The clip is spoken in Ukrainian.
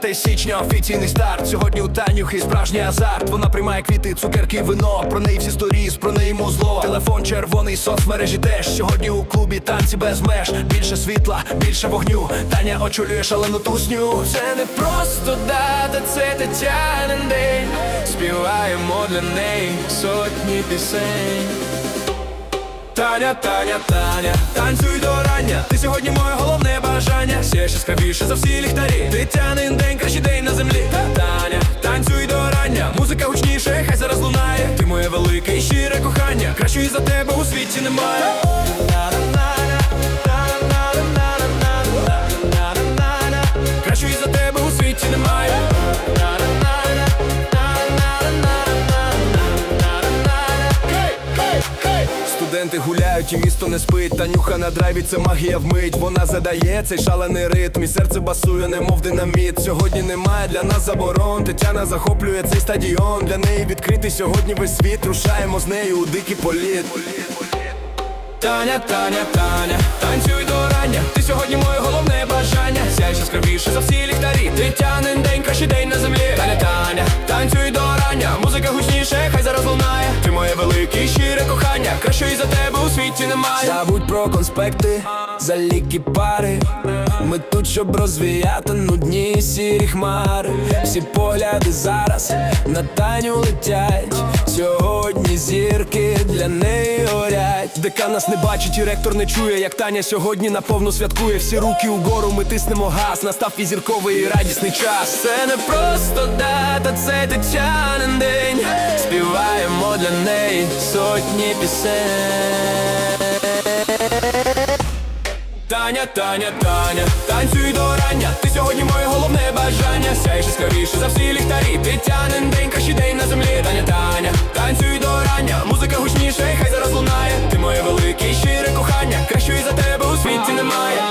5 січня офіційний старт. Сьогодні у Танюхи справжній азарт. Вона приймає квіти, цукерки, вино. Про неї всі сторіс, про неї музло. Телефон червоний, соцмережі теж. Сьогодні у клубі танці без меж. Більше світла, більше вогню. Таня очолює шалену тусню. Це не просто дата, це Тетянин день. Співаємо для неї сотні пісень. Таня, Таня, Таня, танцюй до рання. Ти сьогодні моє головне бажання. Сієш яскравіше за всі ліхтарі. Тетянин день І щире кохання. Кращої за тебе у світі немає. Студенти гуляють і місто не спить. Танюха на драйві, це магія вмить. Вона задає цей шалений ритм. І серце басує, немов динаміт. Сьогодні немає для нас заборон. Тетяна захоплює цей стадіон. Для неї відкритий сьогодні весь світ. Рушаємо з нею у дикий політ. Таня, Таня, Таня, танцюй до рання. Ти сьогодні моє головне бажання. Сяй яскравіше за всі ліхтарі. Тетянин день, кращий день на землі. Таня, Таня, танцюй до рання. Музика гучніше, хай зараз лунає. Ти моє велике і щире і за тебе у світі немає. Забудь про конспекти, за ліки пари. Ми тут, щоб розвіяти нудні сірі хмари. Всі погляди зараз на Таню летять. Сьогодні зірки для неї горять. Декан нас не бачить і ректор не чує, як Таня сьогодні наповну святкує. Всі руки угору, ми тиснемо газ. Настав і зірковий і радісний час. Це не просто дата, це Тетянин день. Співаємо для неї сотні пісень. Таня, Таня, Таня, танцюй до рання. Ти сьогодні моє головне бажання. Сяєш яскравіше за всі ліхтарі. Тетянин день, кращий день на землі. Гучніше, хай зараз лунає.